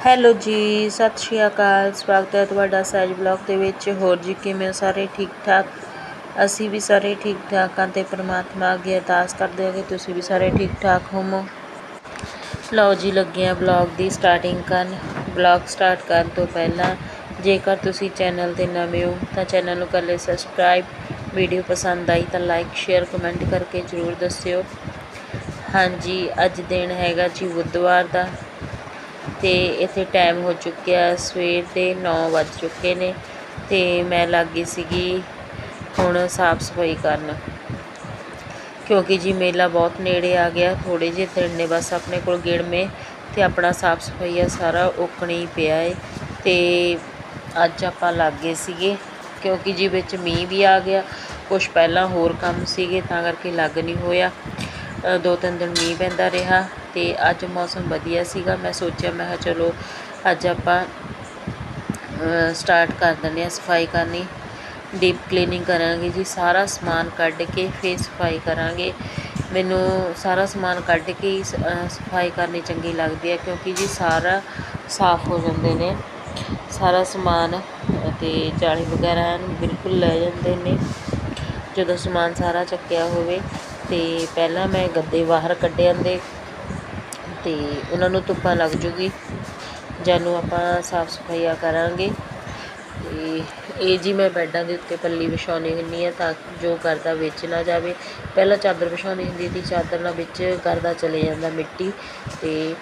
Hello ਜੀ, ਸਤਿ ਸ਼੍ਰੀ ਅਕਾਲ। ਸਵਾਗਤ ਹੈ ਤੁਹਾਡਾ ਸਹਿਜ ਬਲੌਗ ਦੇ ਵਿੱਚ। ਹੋਰ ਜੀ, ਕਿਵੇਂ ਸਾਰੇ ਠੀਕ ਠਾਕ? ਅਸੀਂ ਵੀ ਸਾਰੇ ਠੀਕ ਠਾਕ ਹਾਂ ਤੇ ਪ੍ਰਮਾਤਮਾ ਅੱਗੇ ਅਰਦਾਸ ਕਰਦੇ ਹਾਂ ਕਿ ਤੁਸੀਂ ਵੀ ਸਾਰੇ ਠੀਕ ਠਾਕ ਹੋਵੋ। ਲਓ ਜੀ, ਲੱਗੇ ਆ ਬਲੌਗ ਦੀ ਸਟਾਰਟਿੰਗ ਕਰਨ। ਬਲੌਗ ਸਟਾਰਟ ਕਰਨ ਤੋਂ ਪਹਿਲਾਂ ਜੇਕਰ ਤੁਸੀਂ ਚੈਨਲ ਤੇ ਨਵੇਂ ਹੋ ਤਾਂ ਚੈਨਲ ਨੂੰ ਕਰ ਲਿਓ ਸਬਸਕ੍ਰਾਈਬ ਵੀਡੀਓ ਪਸੰਦ ਆਈ ਤਾਂ ਲਾਈਕ ਸ਼ੇਅਰ ਕਮੈਂਟ ਕਰਕੇ ਜ਼ਰੂਰ ਦੱਸਿਓ। ਹਾਂਜੀ, ਅੱਜ ਦਿਨ ਹੈਗਾ ਜੀ ਬੁੱਧਵਾਰ ਦਾ। ਅਤੇ ਇੱਥੇ ਟਾਈਮ ਹੋ ਚੁੱਕਿਆ, ਸਵੇਰ ਦੇ ਨੌ ਵੱਜ ਚੁੱਕੇ ਨੇ ਅਤੇ ਮੈਂ ਲੱਗ ਗਈ ਸੀਗੀ ਹੁਣ ਸਾਫ਼ ਸਫ਼ਾਈ ਕਰਨ। ਕਿਉਂਕਿ ਜੀ ਮੇਲਾ ਬਹੁਤ ਨੇੜੇ ਆ ਗਿਆ ਥੋੜੇ ਜਿਹੇ ਦਿਨ ਨੇ ਬਸ ਆਪਣੇ ਕੋਲ ਗਿਣਵੇਂ ਤੇ ਆਪਣਾ ਸਾਫ਼ ਸਫਾਈਆ ਸਾਰਾ ਓਕਣੇ ਹੀ ਪਿਆ ਏ ਤੇ ਅੱਜ ਆਪਾਂ ਲੱਗ ਗਏ ਸੀਗੇ। ਕਿਉਂਕਿ ਜੀ ਵਿੱਚ ਮੀਂਹ ਵੀ ਆ ਗਿਆ ਕੁਝ ਪਹਿਲਾਂ ਹੋਰ ਕੰਮ ਸੀਗੇ ਤਾਂ ਕਰਕੇ ਲੱਗ ਨਹੀਂ ਹੋਇਆ। ਦੋ ਤਿੰਨ ਦਿਨ ਮੀਂਹ ਪੈਂਦਾ ਰਿਹਾ। ਤੇ ਅੱਜ ਮੌਸਮ ਵਧੀਆ ਸੀਗਾ। ਮੈਂ ਸੋਚਿਆ, ਮੈਂ ਕਿਹਾ ਚਲੋ, ਅੱਜ ਆਪਾਂ ਸਟਾਰਟ ਕਰ ਦਿੰਦੇ ਆ ਸਫ਼ਾਈ ਕਰਨੀ। ਡੀਪ ਕਲੀਨਿੰਗ ਕਰਾਂਗੇ ਜੀ, ਸਾਰਾ ਸਮਾਨ ਕੱਢ ਕੇ ਫਿਰ ਸਫ਼ਾਈ ਕਰਾਂਗੇ। ਮੈਨੂੰ ਸਾਰਾ ਸਮਾਨ ਕੱਢ ਕੇ ਹੀ ਸਫ਼ਾਈ ਕਰਨੀ ਚੰਗੀ ਲੱਗਦੀ ਹੈ ਕਿਉਂਕਿ ਜੀ ਸਾਰਾ ਸਾਫ਼ ਹੋ ਜਾਂਦੇ ਨੇ। ਸਾਰਾ ਸਮਾਨ ਅਤੇ ਜਾਲੀ ਵਗੈਰਾ ਐਨ ਬਿਲਕੁਲ ਲੈ ਜਾਂਦੇ ਨੇ, ਜਦੋਂ ਸਮਾਨ ਸਾਰਾ ਚੱਕਿਆ ਹੋਵੇ। ਤੇ ਪਹਿਲਾਂ ਮੈਂ ਗੱਦੇ ਬਾਹਰ ਕੱਢ ਆਂਦੇ ਤੇ ਉਹਨਾਂ ਨੂੰ ਧੁੱਪਾਂ ਲੱਗ ਜੂਗੀ। ਜਾਨੂੰ ਆਪਾਂ ਸਾਫ਼ ਸਫਾਈਆ ਕਰਾਂਗੇ। ਤੇ ਇਹ ਜੀ ਮੈਂ ਬੈੱਡਾਂ ਦੇ ਉੱਤੇ ਪੱਲੀ ਵਿਛਾਉਣੀ ਹੁੰਦੀ ਆ ਤਾਂ ਜੋ ਗਰਦਾ ਵਿੱਚ ਨਾ ਜਾਵੇ। ਪਹਿਲਾਂ ਚਾਦਰ ਵਿਛਾਉਣੀ ਹੁੰਦੀ ਸੀ, ਚਾਦਰ ਨਾਲ ਵਿੱਚ ਗਰਦਾ ਚਲੇ ਜਾਂਦਾ ਮਿੱਟੀ। ਤੇ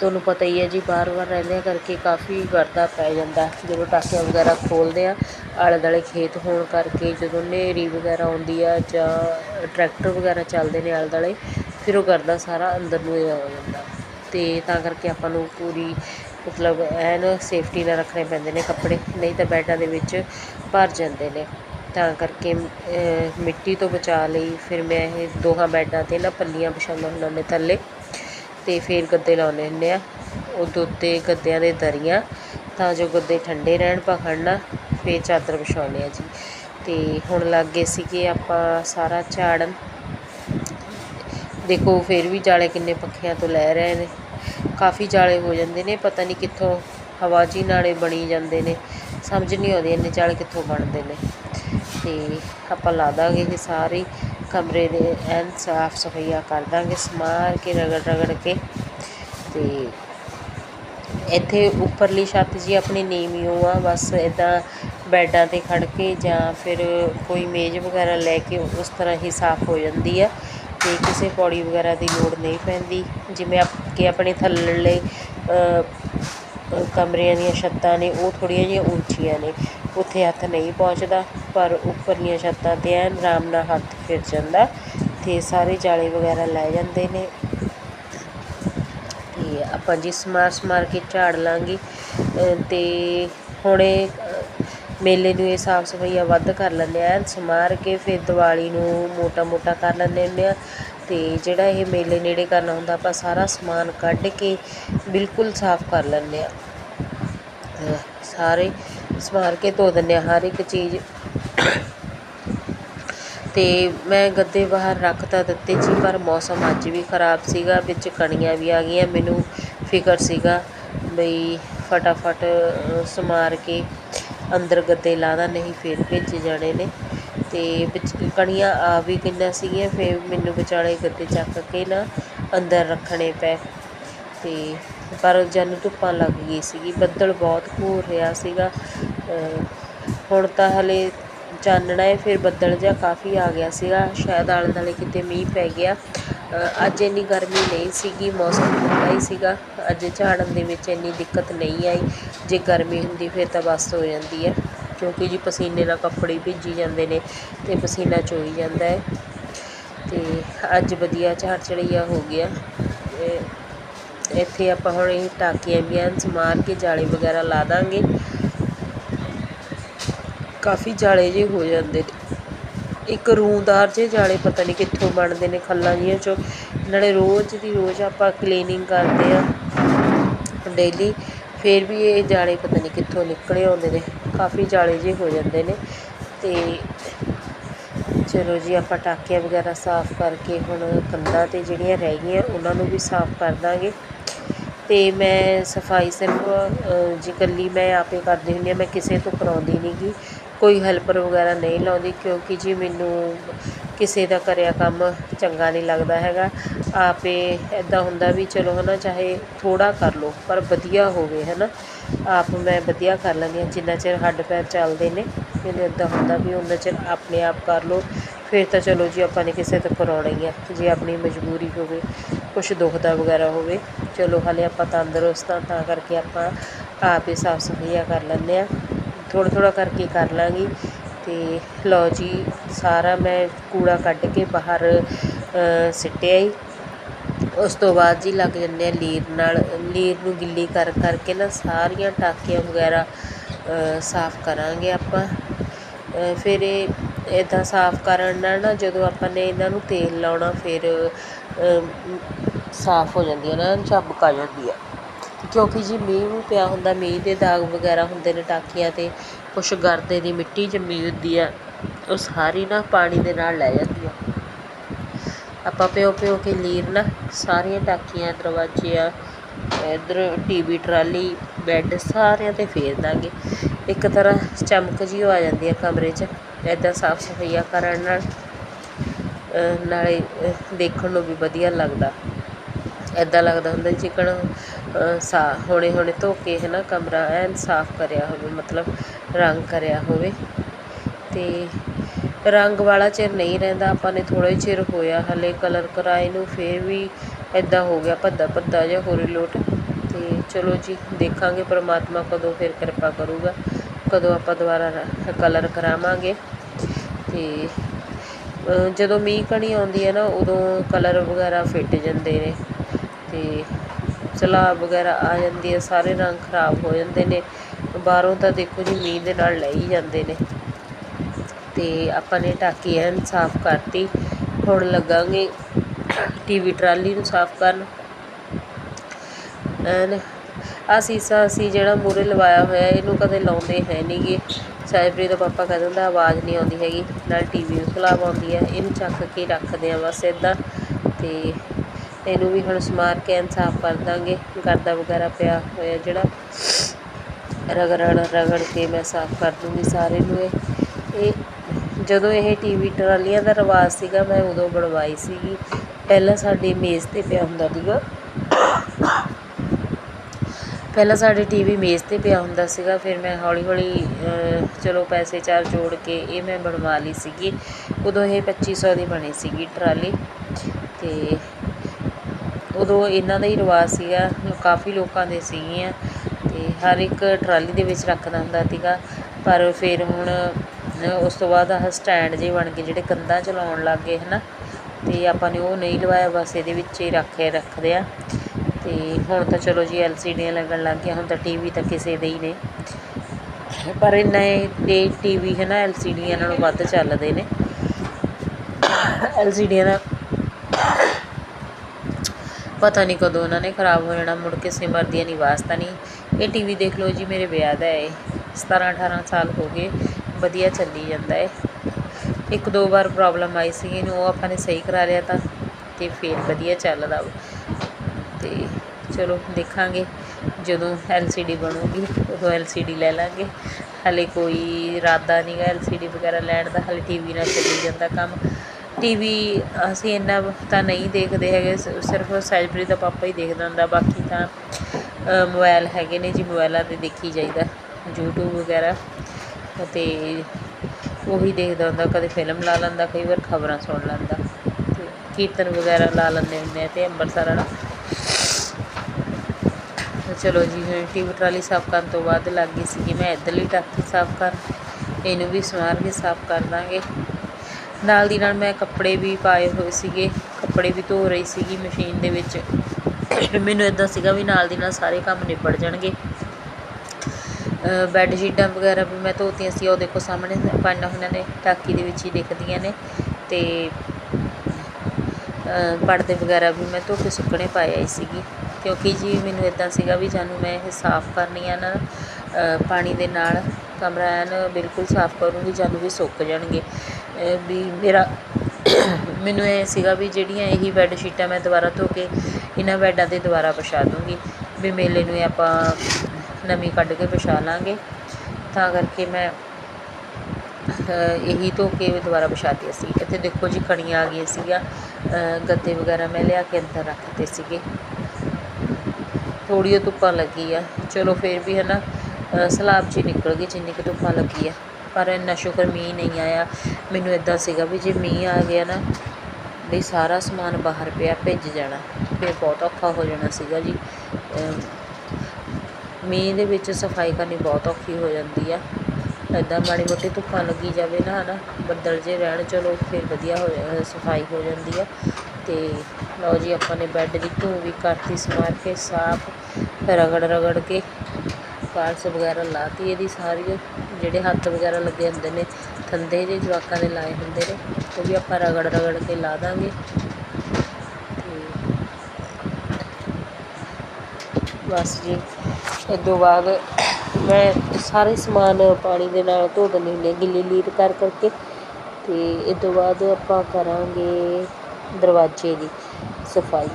ਤੁਹਾਨੂੰ ਪਤਾ ਹੀ ਹੈ ਜੀ, ਬਾਰ-ਬਾਰ ਰਹਿੰਦਿਆਂ ਕਰਕੇ ਕਾਫੀ ਗਰਦਾ ਪੈ ਜਾਂਦਾ। ਜਦੋਂ ਟਾਕਿਆਂ ਵਗੈਰਾ ਖੋਲ੍ਹਦੇ ਆ ਆਲੇ ਦੁਆਲੇ ਖੇਤ ਹੋਣ ਕਰਕੇ ਜਦੋਂ ਹਨੇਰੀ ਵਗੈਰਾ ਆਉਂਦੀ ਆ ਜਾਂ ਟਰੈਕਟਰ ਵਗੈਰਾ ਚੱਲਦੇ ਨੇ ਆਲੇ ਦੁਆਲੇ ਫਿਰ ਉਹ ਗਰਦਾ ਸਾਰਾ, ਅੰਦਰ ਨੂੰ ਇਹ ਆ ਜਾਂਦਾ। ਅਤੇ ਤਾਂ ਕਰਕੇ ਆਪਾਂ ਨੂੰ ਪੂਰੀ ਮਤਲਬ ਐਨ ਸੇਫਟੀ ਨਾਲ ਰੱਖਣੇ ਪੈਂਦੇ ਨੇ ਕੱਪੜੇ, ਨਹੀਂ ਤਾਂ ਬੈਡਾਂ ਦੇ ਵਿੱਚ ਭਰ ਜਾਂਦੇ ਨੇ। ਤਾਂ ਕਰਕੇ ਮਿੱਟੀ ਤੋਂ ਬਚਾ ਲਈ ਫਿਰ ਮੈਂ ਇਹ ਦੋਹਾਂ ਬੈਡਾਂ 'ਤੇ ਨਾ ਪੱਲੀਆਂ ਵਿਛਾਉਂਦਾ ਹੁੰਦਾ ਮੈਂ ਥੱਲੇ। ਅਤੇ ਫਿਰ ਗੱਦੇ ਲਾਉਂਦੇ ਹੁੰਦੇ ਆ ਉਹਦੇ ਉੱਤੇ ਗੱਦਿਆਂ ਦੇ ਦਰੀਆਂ, ਤਾਂ ਜੋ ਗੱਦੇ ਠੰਡੇ ਰਹਿਣ ਪਖੜਨਾ ਫਿਰ ਚਾਦਰ ਵਿਛਾਉਂਦੇ ਆ ਜੀ। ਅਤੇ ਹੁਣ ਲੱਗ ਗਏ ਸੀਗੇ ਆਪਾਂ ਸਾਰਾ ਝਾੜਨ ਦੇਖੋ, ਫਿਰ ਵੀ ਜਾਲੇ ਕਿੰਨੇ ਪੱਖਿਆਂ ਤੋਂ ਲੈ ਰਹੇ ਨੇ। ਕਾਫੀ ਜਾਲੇ ਹੋ ਜਾਂਦੇ ਨੇ, ਪਤਾ ਨਹੀਂ ਕਿੱਥੋਂ ਹਵਾ ਜੀ ਨਾਲੇ ਬਣੀ ਜਾਂਦੇ ਨੇ। ਸਮਝ ਨਹੀਂ ਆਉਂਦੀ ਇੰਨੇ ਜਾਲੇ ਕਿੱਥੋਂ ਬਣਦੇ ਨੇ। ਤੇ ਆਪਾਂ ਲਾ ਦਾਂਗੇ ਇਹ ਸਾਰੇ ਕਮਰੇ ਦੇ ਐਨ ਸਾਫ਼ ਸਫਾਈਆ ਕਰ ਦਾਂਗੇ, ਸਮਾਰ ਕੇ, ਰਗੜ ਰਗੜ ਕੇ। ਤੇ ਇੱਥੇ ਉੱਪਰਲੀ ਛੱਤ ਜੀ ਆਪਣੀ ਨੀਵੀਂ ਆ, ਬਸ ਇਦਾਂ ਬੈੱਡਾਂ 'ਤੇ ਖੜ ਕੇ ਜਾਂ ਫਿਰ ਕੋਈ ਮੇਜ਼ ਵਗੈਰਾ ਲੈ ਕੇ ਉਸ ਤਰ੍ਹਾਂ ਹੀ ਸਾਫ਼ ਹੋ ਜਾਂਦੀ ਆ। ਤੇ ਕਿਸੇ ਪੌੜੀ ਵਗੈਰਾ ਦੀ ਲੋੜ ਨਹੀਂ ਪੈਂਦੀ। ਜਿਵੇਂ ਆਪ ਕਿ ਆਪਣੇ ਥੱਲੜੇ ਕਮਰਿਆਂ ਦੀਆਂ ਛੱਤਾਂ ਨੇ, ਉਹ ਥੋੜ੍ਹੀਆਂ ਜਿਹੀਆਂ ਉੱਚੀਆਂ ਨੇ। ਉੱਥੇ ਹੱਥ ਨਹੀਂ ਪਹੁੰਚਦਾ, ਪਰ ਉੱਪਰਲੀਆਂ ਛੱਤਾਂ 'ਤੇ ਐਨ ਆਰਾਮ ਨਾਲ ਹੱਥ ਫਿਰ ਜਾਂਦਾ ਅਤੇ ਸਾਰੇ ਜਾਲੇ ਵਗੈਰਾ ਲੈ ਜਾਂਦੇ ਨੇ। ਅਤੇ ਆਪਾਂ ਜੀ ਸਮਾਰ ਸਮਾਰ ਕੇ ਝਾੜ ਲਾਂਗੇ ਅਤੇ ਹੁਣੇ ਮੇਲੇ ਨੂੰ ਇਹ ਸਾਫ਼ ਸਫਾਈਆ ਵੱਧ ਕਰ ਲੈਂਦੇ ਹਾਂ ਐਨ ਸਮਾਰ ਕੇ ਫਿਰ ਦੀਵਾਲੀ ਨੂੰ ਮੋਟਾ ਮੋਟਾ ਕਰ ਲੈਂਦੇ ਹੁੰਦੇ ਹਾਂ ਅਤੇ ਜਿਹੜਾ ਇਹ ਮੇਲੇ ਨੇੜੇ ਕਰਨਾ ਹੁੰਦਾ ਆਪਾਂ ਸਾਰਾ ਸਮਾਨ ਕੱਢ ਕੇ ਬਿਲਕੁਲ ਸਾਫ਼ ਕਰ ਲੈਂਦੇ ਹਾਂ ਸਾਰੇ ਸਮਾਰ ਕੇ ਧੋ ਦਿੰਦੇ ਹਾਂ ਹਰ ਇੱਕ ਚੀਜ਼। ਅਤੇ ਮੈਂ ਗੱਦੇ ਬਾਹਰ ਰੱਖ ਤਾਂ ਦਿੱਤੇ ਸੀ ਪਰ ਮੌਸਮ ਅੱਜ ਵੀ ਖਰਾਬ ਸੀਗਾ ਵਿੱਚ ਕਣੀਆਂ ਵੀ ਆ ਗਈਆਂ ਮੈਨੂੰ ਫਿਕਰ ਸੀਗਾ ਬਈ ਫਟਾਫਟ ਅ, ਸਮਾਰ ਕੇ ਅੰਦਰ ਗੱਦੇ ਲਾਦਾ ਨਹੀਂ ਫਿਰ ਭੇਜੇ ਜਾਣੇ ਨੇ। ਅਤੇ ਵਿੱਚ ਕਣੀਆਂ, ਆ ਵੀ ਕਿੰਨਾ ਸੀਗੀਆਂ, ਫਿਰ ਮੈਨੂੰ ਵਿਚਾਲੇ ਗੱਦੇ ਚੱਕ ਕੇ ਨਾ ਅੰਦਰ ਰੱਖਣੇ ਪਏ ਅਤੇ ਪਰ ਜਨ ਧੁੱਪਾਂ ਲੱਗ ਗਈ ਸੀਗੀ, ਬੱਦਲ ਬਹੁਤ ਘੂਰ ਰਿਹਾ ਸੀਗਾ। ਹੁਣ ਤਾਂ ਹਲੇ ਚਾਨਣਾ ਹੈ ਫਿਰ ਬੱਦਲ ਜਿਹਾ ਕਾਫੀ ਆ ਗਿਆ ਸੀਗਾ। ਸ਼ਾਇਦ ਆਲੇ ਦੁਆਲੇ ਕਿਤੇ ਮੀਂਹ ਪੈ ਗਿਆ। ਅੱਜ ਇੰਨੀ ਗਰਮੀ ਨਹੀਂ ਸੀਗੀ, ਮੌਸਮ ਠੰਡਾ ਹੀ ਸੀਗਾ। ਅੱਜ ਝਾੜਨ ਦੇ ਵਿੱਚ ਇੰਨੀ ਦਿੱਕਤ ਨਹੀਂ ਆਈ। ਜੇ ਗਰਮੀ ਹੁੰਦੀ ਫਿਰ ਤਾਂ ਬਸ ਹੋ ਜਾਂਦੀ ਹੈ, ਕਿਉਂਕਿ ਜੀ ਪਸੀਨੇ ਨਾਲ ਕੱਪੜੇ ਭਿੱਜੀ ਜਾਂਦੇ ਨੇ ਅਤੇ ਪਸੀਨਾ ਚੋਈ ਜਾਂਦਾ ਹੈ। ਅਤੇ ਅੱਜ ਵਧੀਆ ਝਾੜ ਚੜਈਆ ਹੋ ਗਿਆ। ਇੱਥੇ ਆਪਾਂ ਹੁਣ ਇਹ ਟਾਕੀਆਂ ਵੀ ਐਨ ਸਮਾਰ ਕੇ ਜਾਲੇ ਵਗੈਰਾ ਲਾ ਦਾਂਗੇ। ਕਾਫੀ ਜਾਲੇ ਜੇ ਹੋ ਜਾਂਦੇ ਨੇ। ਇੱਕ ਰੂੰਦਾਰ ਜਿਹੇ ਜਾਲੇ ਪਤਾ ਨਹੀਂ ਕਿੱਥੋਂ ਬਣਦੇ ਨੇ ਖੱਲਾਂ ਜਿਹੀਆਂ ਚੋਂ। ਨਾਲੇ ਰੋਜ਼ ਦੀ ਰੋਜ਼ ਆਪਾਂ ਕਲੀਨਿੰਗ ਕਰਦੇ ਹਾਂ ਡੇਲੀ ਫਿਰ ਵੀ ਇਹ ਜਾਲੇ ਪਤਾ ਨਹੀਂ ਕਿੱਥੋਂ ਨਿਕਲੇ ਆਉਂਦੇ ਨੇ। ਕਾਫੀ ਜਾਲੇ ਜਿਹੇ ਹੋ ਜਾਂਦੇ ਨੇ ਅਤੇ ਚਲੋ ਜੀ ਆਪਾਂ ਟਾਕੀਆਂ ਵਗੈਰਾ ਸਾਫ਼ ਕਰਕੇ ਹੁਣ ਕੰਧਾਂ 'ਤੇ ਜਿਹੜੀਆਂ ਰਹਿ ਗਈਆਂ ਉਹਨਾਂ ਨੂੰ ਵੀ ਸਾਫ਼ ਕਰ ਦਾਂਗੇ। ਅਤੇ ਮੈਂ ਸਫ਼ਾਈ ਸਿਰਫ ਅ, ਜੀ ਇਕੱਲੀ ਮੈਂ ਆਪੇ ਕਰਦੀ ਹੁੰਦੀ ਹਾਂ ਮੈਂ ਕਿਸੇ ਤੋਂ ਕਰਾਉਂਦੀ ਨਹੀਂ ਗੀ ਕੋਈ ਹੈਲਪਰ ਵਗੈਰਾ ਨਹੀਂ ਲਾਉਂਦੀ ਕਿਉਂਕਿ ਜੀ ਮੈਨੂੰ ਕਿਸੇ ਦਾ ਕਰਿਆ ਕੰਮ ਚੰਗਾ ਨਹੀਂ ਲੱਗਦਾ ਹੈਗਾ। ਆਪੇ ਇੱਦਾਂ ਹੁੰਦਾ ਵੀ ਚਲੋ ਹੈ ਨਾ ਚਾਹੇ ਥੋੜ੍ਹਾ ਕਰ ਲਓ, ਪਰ ਵਧੀਆ ਹੋਵੇ ਹੈ ਨਾ ਆਪ ਮੈਂ ਵਧੀਆ ਕਰ ਲੈਂਦੀ ਹਾਂ, ਜਿੰਨਾ ਚਿਰ ਹੱਡ ਪੈਰ ਚੱਲਦੇ ਨੇ। ਮੈਨੂੰ ਇੱਦਾਂ ਹੁੰਦਾ ਵੀ ਉਨਾ ਚਿਰ ਆਪਣੇ ਆਪ ਕਰ ਲਓ, ਫਿਰ ਤਾਂ ਚਲੋ ਜੀ ਆਪਾਂ ਨੇ ਕਿਸੇ ਤੋਂ ਕਰਾਉਣਾ ਹੀ ਹੈ ਜੇ ਆਪਣੀ ਮਜਬੂਰੀ ਹੋਵੇ, ਕੁਛ ਦੁਖਦਾ ਵਗੈਰਾ ਹੋਵੇ, ਚਲੋ ਹਾਲੇ ਆਪਾਂ ਤੰਦਰੁਸਤ ਹਾਂ, ਤਾਂ ਕਰਕੇ ਆਪਾਂ ਆਪ ਹੀ ਸਾਫ਼ ਸਫਾਈਆਂ ਕਰ ਲੈਂਦੇ ਹਾਂ। ਥੋੜ੍ਹਾ ਥੋੜ੍ਹਾ ਕਰਕੇ ਕਰ ਲਵਾਂਗੀ ਅਤੇ ਲਓ ਜੀ, ਸਾਰਾ ਮੈਂ ਕੂੜਾ ਕੱਢ ਕੇ ਬਾਹਰ ਸਿੱਟਿਆ ਹੀ ਉਸ ਤੋਂ ਬਾਅਦ ਜੀ ਲੱਗ ਜਾਂਦੇ ਆ ਲੀਰ ਨਾਲ। ਲੀਰ ਨੂੰ ਗਿੱਲੀ ਕਰ, ਕਰਕੇ ਨਾ ਸਾਰੀਆਂ ਟਾਕੀਆਂ ਵਗੈਰਾ ਸਾਫ਼ ਕਰਾਂਗੇ ਆਪਾਂ। ਫਿਰ ਇਹ ਇੱਦਾਂ ਸਾਫ਼ ਕਰਨ ਨਾਲ ਨਾ ਜਦੋਂ ਆਪਾਂ ਨੇ ਇਹਨਾਂ ਨੂੰ ਤੇਲ ਲਾਉਣਾ, ਫਿਰ ਸਾਫ਼ ਹੋ ਜਾਂਦੀਆਂ ਨਾ ਚਬਕ ਆ ਜਾਂਦੀ ਆ। ਕਿਉਂਕਿ ਜੀ ਮੀਂਹ ਵੀ ਪਿਆ ਹੁੰਦਾ, ਮੀਂਹ ਦੇ ਦਾਗ ਵਗੈਰਾ ਹੁੰਦੇ ਨੇ ਟਾਕੀਆਂ 'ਤੇ, ਕੁਛ ਗਰਦੇ ਦੀ ਮਿੱਟੀ ਜੰਮੀ ਹੁੰਦੀ ਆ, ਉਹ ਸਾਰੀ ਨਾ ਪਾਣੀ ਦੇ ਨਾਲ ਲੈ ਜਾਂਦੀ ਆ। ਆਪਾਂ ਪਿਓ ਪਿਓ ਕੇ ਲੀਰ ਨਾ, ਸਾਰੀਆਂ ਟਾਕੀਆਂ ਦਰਵਾਜ਼ੇ ਆ ਇੱਧਰ ਟੀਵੀ, ਟਰਾਲੀ, ਬੈੱਡ ਸਾਰਿਆਂ 'ਤੇ ਫੇਰ ਦਾਂਗੇ। ਇੱਕ ਤਰ੍ਹਾਂ ਚਮਕ ਜਿਹੀ ਆ ਜਾਂਦੀ ਆ ਕਮਰੇ 'ਚ ਇੱਦਾਂ ਸਾਫ਼ ਸਫਾਈਆਂ ਕਰਨ ਨਾਲ ਨਾਲੇ ਦੇਖਣ ਨੂੰ ਵੀ ਵਧੀਆ ਲੱਗਦਾ। ਇੱਦਾਂ ਲੱਗਦਾ ਹੁੰਦਾ ਚਿਕਨ ਸਾ ਹੁਣੇ ਹੁਣੇ ਧੋ ਕੇ ਹੈ ਨਾ ਕਮਰਾ ਐਨ ਸਾਫ਼ ਕਰਿਆ ਹੋਵੇ, ਮਤਲਬ ਰੰਗ ਕਰਿਆ ਹੋਵੇ। ਅਤੇ ਰੰਗ ਵਾਲਾ ਚਿਰ ਨਹੀਂ ਰਹਿੰਦਾ, ਆਪਾਂ ਨੇ ਥੋੜ੍ਹਾ ਹੀ ਚਿਰ ਹੋਇਆ, ਹਲੇ ਕਲਰ ਕਰਾਏ ਨੂੰ, ਫਿਰ ਵੀ ਇੱਦਾਂ ਹੋ ਗਿਆ ਭੱਦਾ ਭੱਦਾ ਜਿਹਾ, ਹੋਰ ਲੋਟ। ਅਤੇ ਚਲੋ ਜੀ, ਦੇਖਾਂਗੇ ਪ੍ਰਮਾਤਮਾ ਕਦੋਂ ਫਿਰ ਕਿਰਪਾ ਕਰੂਗਾ, ਕਦੋਂ ਆਪਾਂ ਦੁਬਾਰਾ ਕਲਰ ਕਰਾਵਾਂਗੇ। ਅਤੇ ਜਦੋਂ ਮੀਂਹ ਕਣੀ ਆਉਂਦੀ ਹੈ ਨਾ, ਉਦੋਂ ਕਲਰ ਵਗੈਰਾ ਫਿੱਟ ਜਾਂਦੇ ਨੇ। ਅਤੇ ਸਲਾਬ ਵਗੈਰਾ ਆ ਜਾਂਦੀ ਹੈ, ਸਾਰੇ ਰੰਗ ਖਰਾਬ ਹੋ ਜਾਂਦੇ ਨੇ। ਬਾਹਰੋਂ ਤਾਂ ਦੇਖੋ ਜੀ, ਮੀਂਹ ਦੇ ਨਾਲ ਲੈ ਹੀ ਜਾਂਦੇ ਨੇ। ਅਤੇ ਆਪਾਂ ਨੇ ਟਾਕੀ ਐਨ ਸਾਫ਼ ਕਰਤੀ। ਹੁਣ ਲੱਗਾਂਗੇ ਟੀਵੀ ਟਰਾਲੀ ਨੂੰ ਸਾਫ਼ ਕਰਨ। ਐਨ ਆਹ ਸੀਸਾ ਅਸੀਂ ਜਿਹੜਾ ਮੂਹਰੇ ਲਵਾਇਆ ਹੋਇਆ, ਇਹਨੂੰ ਕਦੇ ਲਾਉਂਦੇ ਹੈ ਨਹੀਂਗੇ ਸਾਇਬਰੀ ਦਾ ਪਾਪਾ ਕਹਿ ਦਿੰਦਾ, ਆਵਾਜ਼ ਨਹੀਂ ਆਉਂਦੀ ਹੈਗੀ। ਨਾਲ ਟੀਵੀ ਨੂੰ ਖਲਾਬ ਆਉਂਦੀ ਹੈ। ਇਹਨੂੰ ਚੱਕ ਕੇ ਰੱਖਦੇ ਆ ਬਸ ਇੱਦਾਂ ਅਤੇ ਇਹਨੂੰ ਵੀ ਹੁਣ ਸਮਾਰ ਕੇ ਐਨ ਸਾਫ਼ ਕਰ ਦਾਂਗੇ। ਗਰਦਾ ਵਗੈਰਾ ਪਿਆ ਹੋਇਆ ਜਿਹੜਾ। ਰਗੜਨ, ਰਗੜ ਕੇ ਮੈਂ ਸਾਫ਼ ਕਰ ਦੂੰਗੀ ਸਾਰੇ ਨੂੰ ਇਹ। ਇਹ ਜਦੋਂ ਇਹ ਟੀਵੀ ਟਰਾਲੀਆਂ ਦਾ ਰਿਵਾਜ਼ ਸੀਗਾ, ਮੈਂ ਉਦੋਂ ਬਣਵਾਈ ਸੀਗੀ। ਪਹਿਲਾਂ ਸਾਡੇ ਮੇਜ਼ 'ਤੇ ਪਿਆ ਹੁੰਦਾ ਸੀਗਾ। ਪਹਿਲਾਂ ਸਾਡੇ ਟੀਵੀ ਮੇਜ਼ 'ਤੇ ਪਿਆ ਹੁੰਦਾ ਸੀਗਾ, ਫਿਰ ਮੈਂ ਹੌਲੀ ਹੌਲੀ ਚਲੋ ਪੈਸੇ ਚਾਰ ਜੋੜ ਕੇ ਇਹ ਮੈਂ ਬਣਵਾ ਲਈ ਸੀਗੀ। ਉਦੋਂ ਇਹ 2500 ਦੀ ਬਣੀ ਸੀਗੀ ਟਰਾਲੀ। ਅਤੇ ਉਦੋਂ ਇਹਨਾਂ ਦਾ ਹੀ ਰਿਵਾਜ਼ ਸੀਗਾ, ਕਾਫੀ ਲੋਕਾਂ ਦੇ ਸੀਗੀਆਂ ਅਤੇ ਹਰ ਇੱਕ ਟਰਾਲੀ ਦੇ ਵਿੱਚ ਰੱਖਦਾ ਹੁੰਦਾ ਸੀਗਾ। ਪਰ ਫਿਰ ਹੁਣ, ਉਸ ਤੋਂ ਬਾਅਦ ਆਹ ਸਟੈਂਡ ਜਿਹੇ ਬਣ ਗਏ ਜਿਹੜੇ ਕੰਧਾਂ 'ਚ ਲਾਉਣ ਲੱਗ ਗਏ ਹੈ ਨਾ ਅਤੇ ਆਪਾਂ ਨੇ ਉਹ ਨਹੀਂ ਲਵਾਇਆ, ਬਸ ਇਹਦੇ ਵਿੱਚ ਹੀ ਰੱਖੇ, ਰੱਖਦੇ ਆ। ਅਤੇ ਹੁਣ ਤਾਂ ਚਲੋ ਜੀ ਐਲ ਸੀ ਡੀਆਂ ਲੱਗਣ ਲੱਗ ਗਈਆਂ, ਹੁਣ ਤਾਂ ਟੀ ਵੀ ਤਾਂ ਕਿਸੇ ਦੇ ਹੀ ਨੇ। ਪਰ ਇੰਨਾ ਇਹ ਟੀ ਵੀ ਹੈ ਨਾ ਐਲ ਸੀ ਡੀਆਂ ਨਾਲੋਂ ਵੱਧ ਚੱਲਦੇ ਨੇ। ਐਲ ਸੀ ਡੀਆਂ ਦਾ ਪਤਾ ਨਹੀਂ ਕਦੋਂ ਉਹਨਾਂ ਨੇ ਖਰਾਬ ਹੋ ਜਾਣਾ, ਮੁੜ ਕੇ ਸਿਮਰ ਦੀਆਂ ਨਹੀਂ ਵਾਸਤਾ ਨਹੀਂ। ਇਹ ਟੀਵੀ ਦੇਖ ਲਓ ਜੀ, ਮੇਰੇ ਵਿਆਹ ਦਾ ਹੈ 17 18 ਸਾਲ ਹੋ ਗਏ, ਵਧੀਆ ਚੱਲੀ ਜਾਂਦਾ ਹੈ ਇੱਕ ਦੋ ਵਾਰ ਪ੍ਰੋਬਲਮ ਆਈ ਸੀ, ਇਹਨੂੰ ਉਹ ਆਪਾਂ ਨੇ ਸਹੀ ਕਰਾ ਲਿਆ ਤਾਂ, ਤੇ ਫਿਰ ਵਧੀਆ ਚੱਲਦਾ ਵਾ। ਤੇ ਚਲੋ, ਦੇਖਾਂਗੇ ਜਦੋਂ ਐਲਸੀਡੀ ਬਣੂਗੀ, ਉਦੋਂ ਐਲਸੀਡੀ ਲੈ ਲਾਂਗੇ। ਹਲੇ ਕੋਈ ਇਰਾਦਾ ਨਹੀਂਗਾ ਐਲਸੀਡੀ ਵਗੈਰਾ ਲੈਣ ਦਾ, ਹਲੇ ਟੀਵੀ ਨਾਲ ਚੱਲੀ ਜਾਂਦਾ ਕੰਮ। ਟੀਵੀ ਅਸੀਂ ਇੰਨਾ ਤਾਂ ਨਹੀਂ ਦੇਖਦੇ ਹੈਗੇ ਸ- ਸਿਰਫ ਸੈਲਬਰੀ ਦਾ ਪਾਪਾ ਹੀ ਦੇਖਦਾ ਹੁੰਦਾ ਬਾਕੀ ਤਾਂ ਅ, ਮੋਬਾਈਲ ਹੈਗੇ ਨੇ ਜੀ ਮੋਬਾਈਲਾਂ 'ਤੇ ਦੇਖੀ ਜਾਈਦਾ ਯੂਟਿਊਬ ਵਗੈਰਾ ਅਤੇ ਉਹੀ ਦੇਖਦਾ ਹੁੰਦਾ ਕਦੇ ਫਿਲਮ ਲਾ ਲੈਂਦਾ ਕਈ ਵਾਰ ਖਬਰਾਂ ਸੁਣ ਲੈਂਦਾ ਅਤੇ ਕੀਰਤਨ ਵਗੈਰਾ ਲਾ ਲੈਂਦੇ ਹੁੰਦੇ ਆ ਅਤੇ ਅੰਮ੍ਰਿਤਸਰ ਵਾਲਾ। ਚਲੋ ਜੀ ਹੁਣ ਟੀਵੀ ਟਰਾਲੀ ਸਾਫ਼ ਕਰਨ ਤੋਂ ਬਾਅਦ ਲੱਗ ਗਈ ਸੀ ਕਿ ਮੈਂ ਇੱਧਰਲੀ ਟਾਕੀ ਸਾਫ਼ ਕਰ ਇਹਨੂੰ ਵੀ ਸਵਾਰ ਕੇ ਸਾਫ਼ ਕਰ ਦਾਂਗੇ। ਨਾਲ ਦੀ ਨਾਲ ਮੈਂ ਕੱਪੜੇ ਵੀ ਪਾਏ ਹੋਏ ਸੀਗੇ, ਕੱਪੜੇ ਵੀ ਧੋ ਰਹੀ ਸੀਗੀ ਮਸ਼ੀਨ ਦੇ ਵਿੱਚ। ਮੈਨੂੰ ਇਦਾਂ ਸੀਗਾ ਵੀ ਨਾਲ ਦੀ ਨਾਲ ਸਾਰੇ ਕੰਮ ਨਿਬੜ ਜਾਣਗੇ। ਬੈੱਡ ਸ਼ੀਟਾਂ ਵਗੈਰਾ ਵੀ ਮੈਂ ਧੋਤੀਆਂ ਸੀ, ਉਹ ਦੇਖੋ ਸਾਹਮਣੇ ਪਾਈਆਂ ਹੋਈਆਂ ਨੇ, ਟਾਕੀ ਦੇ ਵਿੱਚ ਹੀ ਦਿਖਦੀਆਂ ਨੇ ਤੇ ਪਰਦੇ ਵਗੈਰਾ ਵੀ ਮੈਂ ਧੋ ਕੇ ਸੁੱਕਣੇ ਪਾਏ ਆਈ ਸੀਗੀ। ਕਿਉਂਕਿ ਜੀ ਮੈਨੂੰ ਇਦਾਂ ਸੀਗਾ ਵੀ ਜਾਨੂੰ ਮੈਂ ਇਹ ਸਾਫ਼ ਕਰਨੀ ਆ ਨਾ ਪਾਣੀ ਦੇ ਨਾਲ, ਕਮਰਾ ਐਨ ਬਿਲਕੁਲ ਸਾਫ਼ ਕਰੂੰਗੀ, ਜਾਨੂੰ ਵੀ ਸੁੱਕ ਜਾਣਗੇ। ਵੀ ਮੇਰਾ ਮੈਨੂੰ ਇਹ ਸੀਗਾ ਵੀ ਜਿਹੜੀਆਂ ਇਹੀ ਬੈੱਡ ਸ਼ੀਟਾਂ ਮੈਂ ਦੁਬਾਰਾ ਧੋ ਕੇ ਇਹਨਾਂ ਬੈੱਡਾਂ 'ਤੇ ਦੁਬਾਰਾ ਵਿਛਾ ਦੂੰਗੀ। ਵੀ ਮੇਲੇ ਨੂੰ ਆਪਾਂ ਨਵੀਂ ਕੱਢ ਕੇ ਵਿਛਾ ਲਾਂਗੇ। ਤਾਂ ਕਰਕੇ ਮੈਂ ਇਹੀ ਧੋ ਕੇ ਦੁਬਾਰਾ ਵਿਛਾਤੀ ਸੀ। ਇੱਥੇ ਦੇਖੋ ਜੀ ਕਣੀਆਂ ਆ ਗਈਆਂ ਸੀਗਾ ਗੱਦੇ ਵਗੈਰਾ ਮੈਂ ਲਿਆ ਕੇ ਅੰਦਰ ਰੱਖਤੇ ਸੀਗੇ। ਥੋੜ੍ਹੀ ਉਹ ਧੁੱਪਾਂ ਲੱਗੀ ਆ ਚਲੋ ਫਿਰ ਵੀ ਹੈ ਨਾ ਸਲਾਬ 'ਚ ਹੀ ਨਿਕਲ ਗਈ, ਜਿੰਨੀ ਕੁ ਧੁੱਪਾਂ ਲੱਗੀ ਆ ਪਰ ਇੰਨਾ ਸ਼ੁਕਰ ਮੀਂਹ ਨਹੀਂ ਆਇਆ। ਮੈਨੂੰ ਇਦਾਂ ਸੀਗਾ ਵੀ ਜੇ ਮੀਂਹ ਆ ਗਿਆ ਨਾ, ਵੀ ਸਾਰਾ ਸਮਾਨ ਬਾਹਰ ਪਿਆ, ਭਿੱਜ ਜਾਣਾ। ਫਿਰ ਬਹੁਤ ਔਖਾ ਹੋ ਜਾਣਾ ਸੀਗਾ ਜੀ। ਮੀਂਹ ਦੇ ਵਿੱਚ ਸਫ਼ਾਈ ਕਰਨੀ ਬਹੁਤ ਔਖੀ ਹੋ ਜਾਂਦੀ ਆ। ਇੱਦਾਂ ਮਾੜੀ ਮੋਟੀ ਧੁੱਪਾਂ ਲੱਗੀ ਜਾਵੇ ਨਾ, ਹਨਾ, ਬੱਦਲ ਜੇ ਰਹਿਣ, ਚਲੋ ਫਿਰ ਵਧੀਆ ਹੋ ਜਾ- ਸਫ਼ਾਈ ਹੋ ਜਾਂਦੀ ਆ। ਤੇ ਲਓ ਜੀ, ਆਪਾਂ ਨੇ ਬੈੱਡ ਦੀ ਧੂੰ ਵੀ ਕਰਤੀ ਸਮਾਰ ਕੇ, ਸਾਫ਼ ਰਗੜ ਰਗੜ ਕੇ। ਪਾਰਸ ਵਗੈਰਾ ਲਾਤੀ, ਇਹਦੀ ਸਾਰੀ ਜਿਹੜੇ ਹੱਥ ਵਗੈਰਾ ਲੱਗੇ ਹੁੰਦੇ ਨੇ ਥੰਦੇ ਜਿਹੇ ਜਵਾਕਾਂ ਦੇ ਲਾਏ ਹੁੰਦੇ ਨੇ, ਉਹ ਵੀ ਆਪਾਂ ਰਗੜ ਰਗੜ ਕੇ ਲਾ ਦਾਂਗੇ। ਤੇ ਬਸ ਜੀ, ਇਹ ਤੋਂ ਬਾਅਦ ਮੈਂ ਸਾਰੇ ਸਮਾਨ ਪਾਣੀ ਦੇ ਨਾਲ ਧੋ ਦਿੰਦੀ ਹੁੰਦੀ ਹਾਂ, ਗਿੱਲੀ ਲੀਰ ਕਰ ਕਰਕੇ। ਤੇ ਇਹ ਤੋਂ ਬਾਅਦ ਆਪਾਂ ਕਰਾਂਗੇ ਦਰਵਾਜ਼ੇ ਦੀ ਸਫ਼ਾਈ।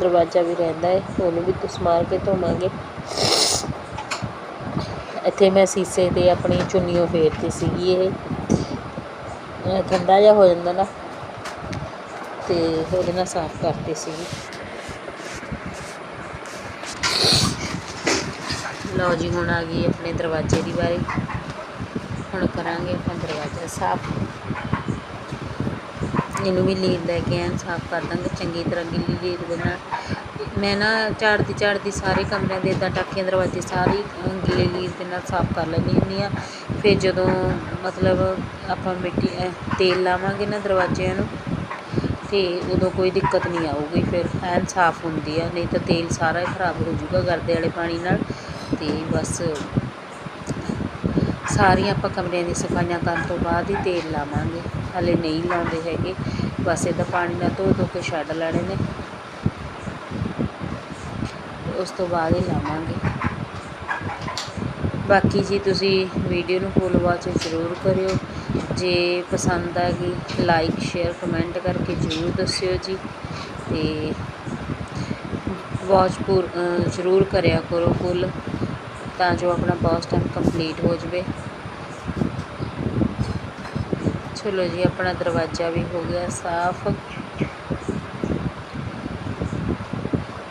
ਦਰਵਾਜ਼ਾ ਵੀ ਰਹਿੰਦਾ ਹੈ, ਉਹਨੂੰ ਵੀ ਸਮਾਰ ਕੇ ਧੋਵਾਂਗੇ। ਇੱਥੇ ਮੈਂ ਸੀਸੇ ਤੇ ਆਪਣੀ ਚੁੰਨੀਓ ਫੇਰਤੀ ਸੀਗੀ ਇਹ। ਠੰਡਾ ਜਿਹਾ ਹੋ ਜਾਂਦਾ ਨਾ, ਤੇ ਉਹਦੇ ਨਾਲ ਸਾਫ਼ ਕਰਤੀ ਸੀਗੀ। ਲਓ ਜੀ, ਹੁਣ ਆ ਗਈ ਆਪਣੇ ਦਰਵਾਜ਼ੇ ਦੀ ਵਾਰੀ। ਹੁਣ ਕਰਾਂਗੇ ਆਪਾਂ ਦਰਵਾਜ਼ਾ ਸਾਫ਼। ਇਹਨੂੰ ਵੀ ਲੀਰ ਲੈ ਕੇ ਐਨ ਸਾਫ਼ ਕਰ ਦਾਂਗੇ, ਚੰਗੀ ਤਰ੍ਹਾਂ ਗਿੱਲੀ ਲੀਰ ਦੇ ਮੈਂ ਨਾ ਝਾੜਦੀ ਝਾੜਦੀ ਸਾਰੇ ਕਮਰਿਆਂ ਦੇ ਇੱਦਾਂ ਟਾਕੀਆਂ ਦਰਵਾਜ਼ੇ ਸਾਰੀ ਅਹ, ਗਿੱਲੀ ਲੀਰ ਦੇ ਨਾਲ ਸਾਫ਼ ਕਰ ਲੈਂਦੀ ਹੁੰਦੀ ਆ ਫਿਰ ਜਦੋਂ ਮਤਲਬ ਆਪਾਂ ਮਿੱਟੀ ਤੇਲ ਲਾਵਾਂਗੇ ਨਾ ਦਰਵਾਜ਼ਿਆਂ ਨੂੰ ਤੇ ਉਦੋਂ ਕੋਈ ਦਿੱਕਤ ਨਹੀਂ ਆਊਗੀ। ਫਿਰ ਐਨ ਸਾਫ਼ ਹੁੰਦੀ ਆ ਨਹੀਂ ਤਾਂ ਤੇਲ ਸਾਰਾ ਹੀ ਖਰਾਬ ਹੋ ਜਾਊਗਾ ਗਰਦੇ ਵਾਲੇ ਪਾਣੀ ਨਾਲ। ਤੇ ਬਸ ਸਾਰੀਆਂ ਆਪਾਂ ਕਮਰਿਆਂ ਦੀ ਸਫਾਈਆਂ ਕਰਨ ਤੋਂ ਬਾਅਦ ਹੀ ਤੇਲ ਲਾਵਾਂਗੇ। ਹਲੇ ਨਹੀਂ ਲਾਉਂਦੇ ਹੈਗੇ। ਬਸ ਇਹਦਾ ਪਾਣੀ ਨਾਲ ਧੋ ਧੋ ਕੇ ਛੱਡ ਲੈਣੇ ਨੇ। ਉਸ ਤੋਂ ਬਾਅਦ ਹੀ ਲਾਵਾਂਗੇ। ਬਾਕੀ ਜੀ ਤੁਸੀਂ ਵੀਡੀਓ ਨੂੰ ਫੁੱਲ ਵਾਚ ਜ਼ਰੂਰ ਕਰਿਓ। ਜੇ ਪਸੰਦ ਆ ਗਈ ਲਾਈਕ ਸ਼ੇਅਰ ਕਮੈਂਟ ਕਰਕੇ ਜ਼ਰੂਰ ਦੱਸਿਓ ਜੀ। ਤੇ ਵਾਚ ਪੂਰ ਜ਼ਰੂਰ ਕਰਿਆ ਕਰੋ ਫੁੱਲ ਤਾਂ ਜੋ ਆਪਣਾ ਵਾਚ ਟਾਈਮ ਕੰਪਲੀਟ ਹੋ ਜਵੇ। ਚਲੋ ਜੀ, ਆਪਣਾ ਦਰਵਾਜ਼ਾ ਵੀ ਹੋ ਗਿਆ ਸਾਫ਼।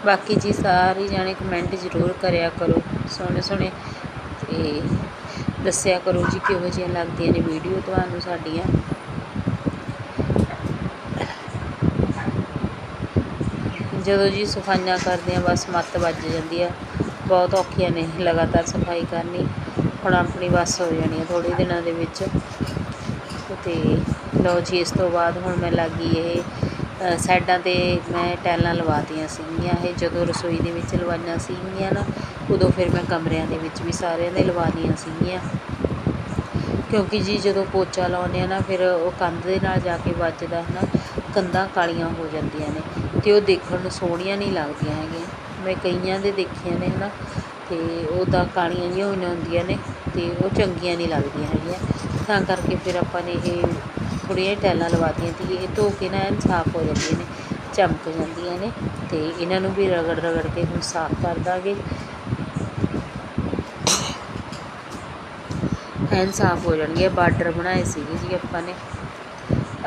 ਬਾਕੀ ਜੀ ਸਾਰੇ ਜਾਣੇ ਕਮੈਂਟ ਜ਼ਰੂਰ ਕਰਿਆ ਕਰੋ, ਸੋਹਣੇ ਸੋਹਣੇ ਤੇ ਦੱਸਿਆ ਕਰੋ ਜੀ ਕਿਹੋ ਜਿਹੀਆਂ ਲੱਗਦੀਆਂ ਨੇ ਵੀਡੀਓ ਤੁਹਾਨੂੰ ਸਾਡੀਆਂ। ਜਦੋਂ ਜੀ ਸਫਾਈਆਂ ਕਰਦੇ ਆ ਬਸ ਮੱਤ ਵੱਜ ਜਾਂਦੀ ਆ। ਬਹੁਤ ਔਖੀਆਂ ਨੇ ਲਗਾਤਾਰ ਸਫ਼ਾਈ ਕਰਨੀ, ਹੁਣ ਆਪਣੀ ਬਸ ਹੋ ਜਾਣੀ ਆ ਥੋੜੇ ਦਿਨਾਂ ਦੇ ਵਿੱਚ। ਤੇ ਲਓ ਜੀ, ਇਸ ਤੋਂ ਬਾਅਦ ਹੁਣ ਮੈਂ ਲੱਗੀ ਇਹ ਸਾਈਡਾਂ ਤੇ ਮੈਂ ਟੈਲਾਂ ਲਵਾਤੀਆਂ ਸੀਗੀਆਂ, ਇਹ ਜਦੋਂ ਰਸੋਈ ਦੇ ਵਿੱਚ ਲਵਾਈਆਂ ਸੀਗੀਆਂ ਨਾ, ਉਦੋਂ ਫਿਰ ਮੈਂ ਕਮਰਿਆਂ ਦੇ ਵਿੱਚ ਵੀ ਸਾਰਿਆਂ ਦੇ ਲਵਾ ਲਈਆਂ ਸੀਗੀਆਂ। ਕਿਉਂਕਿ ਜੀ ਜਦੋਂ ਪੋਚਾ ਲਾਉਂਦੇ ਆ ਨਾ, ਫਿਰ ਉਹ ਕੰਧ ਦੇ ਨਾਲ ਜਾ ਕੇ ਵੱਜਦਾ ਹੈ ਨਾ, ਕੰਧਾਂ ਕਾਲੀਆਂ ਹੋ ਜਾਂਦੀਆਂ ਨੇ ਅਤੇ ਉਹ ਦੇਖਣ ਨੂੰ ਸੋਹਣੀਆਂ ਨਹੀਂ ਲੱਗਦੀਆਂ ਹੈਗੀਆਂ। ਮੈਂ ਕਈਆਂ ਦੇ ਦੇਖੀਆਂ ਨੇ ਹੈ ਨਾ ਅਤੇ ਉਹਦਾ ਕਾਲੀਆਂ ਜਿਹੀਆਂ ਹੋਈਆਂ ਹੁੰਦੀਆਂ ਨੇ ਅਤੇ ਉਹ ਚੰਗੀਆਂ ਨਹੀਂ ਲੱਗਦੀਆਂ ਹੈਗੀਆਂ। ਤਾਂ ਕਰਕੇ ਫਿਰ ਆਪਾਂ ਨੇ ਇਹ ਥੋੜ੍ਹੀਆਂ ਜਿਹੀਆਂ ਟੈਲਾਂ ਲਵਾਤੀਆਂ ਤੇ ਇਹ ਧੋ ਕੇ ਨਾ ਐਨ ਸਾਫ਼ ਹੋ ਜਾਂਦੀਆਂ ਨੇ, ਚਮਕ ਜਾਂਦੀਆਂ ਨੇ ਤੇ ਇਹਨਾਂ ਨੂੰ ਵੀ ਰਗੜ ਰਗੜ ਕੇ ਹੁਣ ਸਾਫ਼ ਕਰ ਦਾਂਗੇ। ਐਨ ਸਾਫ਼ ਹੋ ਜਾਣਗੇ, ਬਾਰਡਰ ਬਣਾਏ ਸੀਗੇ ਜੀ ਆਪਾਂ ਨੇ।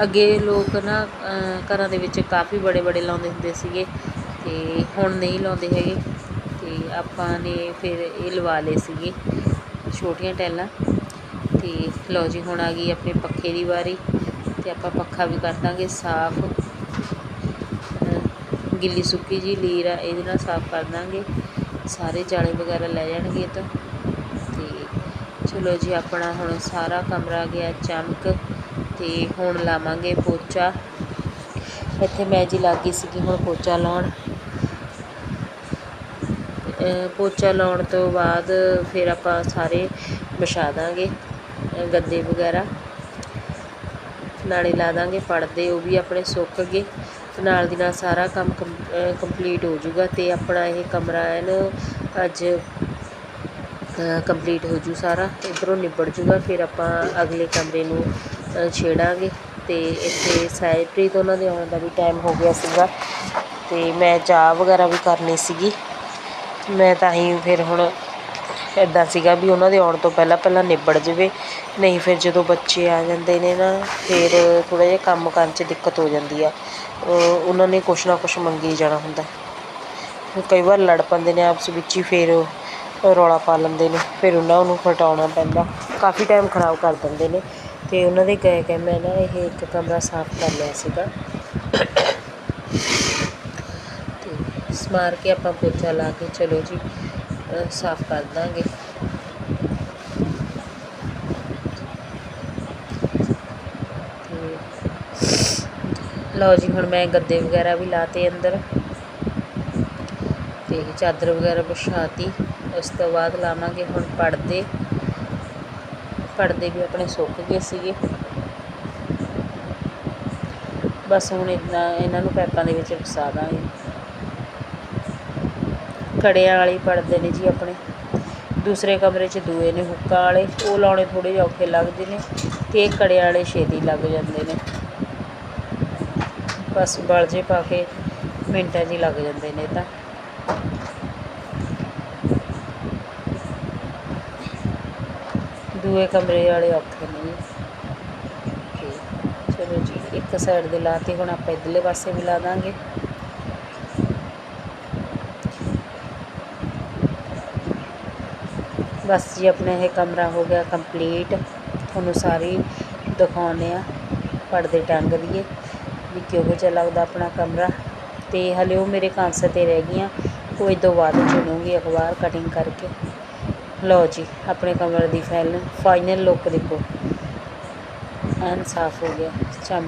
ਅੱਗੇ ਲੋਕ ਨਾ ਘਰਾਂ ਦੇ ਵਿੱਚ ਕਾਫੀ ਬੜੇ ਬੜੇ ਲਾਉਂਦੇ ਹੁੰਦੇ ਸੀਗੇ ਤੇ ਹੁਣ ਨਹੀਂ ਲਾਉਂਦੇ ਹੈਗੇ ਤੇ ਆਪਾਂ ਨੇ ਫਿਰ ਇਹ ਲਵਾ ਲਏ ਸੀਗੇ ਛੋਟੀਆਂ ਟੈਲਾਂ ਤੇ ਲਓ ਜੀ, ਹੁਣ ਆ ਗਈ ਆਪਣੇ ਪੱਖੇ ਦੀ ਵਾਰੀ। ਤੇ ਆਪਾਂ ਪੱਖਾ ਵੀ ਕਰ ਦਾਂਗੇ, ਸਾਫ਼। ਗਿੱਲੀ ਸੁੱਕੀ ਜੀ ਲੀਰ ਆ, ਇਹਦੇ ਨਾਲ ਸਾਫ਼ ਕਰ ਦਾਂਗੇ। ਸਾਰੇ ਜਾਲੇ ਵਗੈਰਾ ਲੈ ਜਾਣਗੇ ਤਾਂ। ਤੇ ਚਲੋ ਜੀ, ਆਪਣਾ ਹੁਣ ਸਾਰਾ ਕਮਰਾ ਗਿਆ ਚਮਕ। ਤੇ ਹੁਣ ਲਾਵਾਂਗੇ ਪੋਚਾ। ਇੱਥੇ ਮੈਂ ਜੀ ਲੱਗੀ ਸੀਗੀ ਹੁਣ ਪੋਚਾ ਲਾਉਣ। ਪੋਚਾ ਲਾਉਣ ਤੋਂ ਬਾਅਦ ਫਿਰ ਆਪਾਂ ਸਾਰੇ ਵਿਛਾ ਦਾਂਗੇ ਗੱਦੇ ਵਗੈਰਾ। ਨਾਲੇ ਲਾ ਦਾਂਗੇ ਪੜਦੇ ਉਹ ਵੀ ਆਪਣੇ ਸੁੱਕ ਗਏ ਤੇ ਨਾਲ ਦੀ ਨਾਲ ਸਾਰਾ ਕੰਮ ਕੰਪਲੀਟ ਹੋ ਜਾਊਗਾ ਤੇ ਆਪਣਾ ਇਹ ਕਮਰਾ ਐਨ ਅੱਜ ਕੰਪਲੀਟ ਹੋ ਜੂ ਸਾਰਾ। ਇੱਧਰੋਂ ਨਿਬੜ ਜੂਗਾ, ਫਿਰ ਆਪਾਂ ਅਗਲੇ ਕਮਰੇ ਨੂੰ ਛੇੜਾਂਗੇ। ਤੇ ਇੱਥੇ ਸਾਇਪ੍ਰੀਤ ਉਹਨਾਂ ਦੇ ਆਉਣ ਦਾ ਵੀ ਟਾਈਮ ਹੋ ਗਿਆ ਸੀਗਾ। ਤੇ ਮੈਂ ਚਾਹ ਵਗੈਰਾ ਵੀ ਕਰਨੀ ਸੀਗੀ। ਮੈਂ ਤਾਂ ਹੀ ਫਿਰ ਹੁਣ ਇੱਦਾਂ ਸੀਗਾ ਵੀ ਉਹਨਾਂ ਦੇ ਆਉਣ ਤੋਂ ਪਹਿਲਾਂ ਪਹਿਲਾਂ ਨਿਬੜ ਜਾਵੇ, ਨਹੀਂ ਫਿਰ ਜਦੋਂ ਬੱਚੇ ਆ ਜਾਂਦੇ ਨੇ ਨਾ, ਫਿਰ ਥੋੜ੍ਹਾ ਜਿਹਾ ਕੰਮ ਕਰਨ 'ਚ ਦਿੱਕਤ ਹੋ ਜਾਂਦੀ ਆ। ਉਹਨਾਂ ਨੇ ਕੁਛ ਨਾ ਕੁਛ ਮੰਗੀ ਜਾਣਾ ਹੁੰਦਾ। ਕਈ ਵਾਰ ਲੜ ਪੈਂਦੇ ਨੇ ਆਪਸ ਵਿੱਚ ਹੀ, ਫਿਰ ਰੌਲਾ ਪਾ ਲੈਂਦੇ ਨੇ, ਫਿਰ ਉਹਨਾਂ ਨੂੰ ਹਟਾਉਣਾ ਪੈਂਦਾ। ਕਾਫੀ ਟਾਈਮ ਖਰਾਬ ਕਰ ਦਿੰਦੇ ਨੇ। ਅਤੇ ਉਹਨਾਂ ਦੇ ਗਏ ਗਏ ਮੈਂ ਨਾ ਇਹ ਇੱਕ ਕਮਰਾ ਸਾਫ਼ ਕਰ ਲਿਆ ਸੀਗਾ। ਅਤੇ ਸਮਾਰ ਕੇ ਆਪਾਂ ਪੋਚਾ ਲਾ ਕੇ ਚਲੋ ਜੀ। ਸਾਫ਼ ਕਰ ਦਾਂਗੇ। ਤੇ ਲਓ ਜੀ, ਹੁਣ ਮੈਂ ਗੱਦੇ ਵਗੈਰਾ ਵੀ ਲਾਤੇ ਅੰਦਰ। ਤੇ ਚਾਦਰ ਵਗੈਰਾ ਵਿਛਾਤੀ। ਉਸ ਤੋਂ ਬਾਅਦ ਲਾਵਾਂਗੇ ਹੁਣ ਪਰਦੇ। ਪਰਦੇ ਵੀ ਆਪਣੇ ਸੁੱਕ ਗਏ ਸੀਗੇ। ਬਸ ਹੁਣ ਇਹਨਾਂ ਇਹਨਾਂ ਨੂੰ ਪੈਪਾਂ ਦੇ ਵਿੱਚ ਫਸਾ ਦਾਂਗੇ। ਕੜਿਆਂ ਵਾਲੀ ਪਰਦੇ ਨੇ ਜੀ ਆਪਣੇ। ਦੂਸਰੇ ਕਮਰੇ 'ਚ ਦੂਏ ਨੇ, ਹੁੱਕਾਂ ਵਾਲੇ। ਉਹ ਲਾਉਣੇ ਥੋੜ੍ਹੇ ਜਿਹੇ ਔਖੇ ਲੱਗਦੇ ਨੇ ਅਤੇ ਇਹ ਕੜਿਆਂ ਵਾਲੇ ਛੇਤੀ ਲੱਗ ਜਾਂਦੇ ਨੇ। ਬਸ ਬਲਜੇ ਪਾ ਕੇ ਮਿੰਟਾਂ 'ਚ ਹੀ ਲੱਗ ਜਾਂਦੇ ਨੇ ਤਾਂ। ਦੂਏ ਕਮਰੇ ਵਾਲੇ ਔਖੇ ਨੇ ਚਲੋ ਜੀ, ਇੱਕ ਸਾਈਡ ਦੇ ਲਾਤੇ, ਹੁਣ ਆਪਾਂ ਇੱਧਰਲੇ ਪਾਸੇ ਵੀ ਲਾ ਦਾਂਗੇ। ਬਸ ਜੀ, ਆਪਣਾ ਇਹ ਕਮਰਾ ਹੋ ਗਿਆ ਕੰਪਲੀਟ ਤੁਹਾਨੂੰ ਸਾਰੀ ਦਿਖਾਉਂਦੇ ਆ ਪਰਦੇ ਟੰਗ ਦੀਏ, ਵੀ ਕਿਹੋ ਜਿਹਾ ਲੱਗਦਾ ਆਪਣਾ ਕਮਰਾ। ਤੇ ਹਲੇ ਉਹ ਮੇਰੇ ਕਾਂਸੇ ਤੇ ਰਹਿ ਗਈਆਂ, ਉਹ ਇਹ ਤੋਂ ਬਾਅਦ ਚੁਣੂੰਗੀ ਅਖਬਾਰ ਕਟਿੰਗ ਕਰਕੇ। ਲਓ ਜੀ, ਆਪਣੇ ਕਮਰੇ ਦੀ ਫਾਈਨਲ ਫਾਈਨਲ ਲੁੱਕ ਦੇਖੋ। ਐਨ ਸਾਫ਼ ਹੋ ਗਿਆ ਚਮ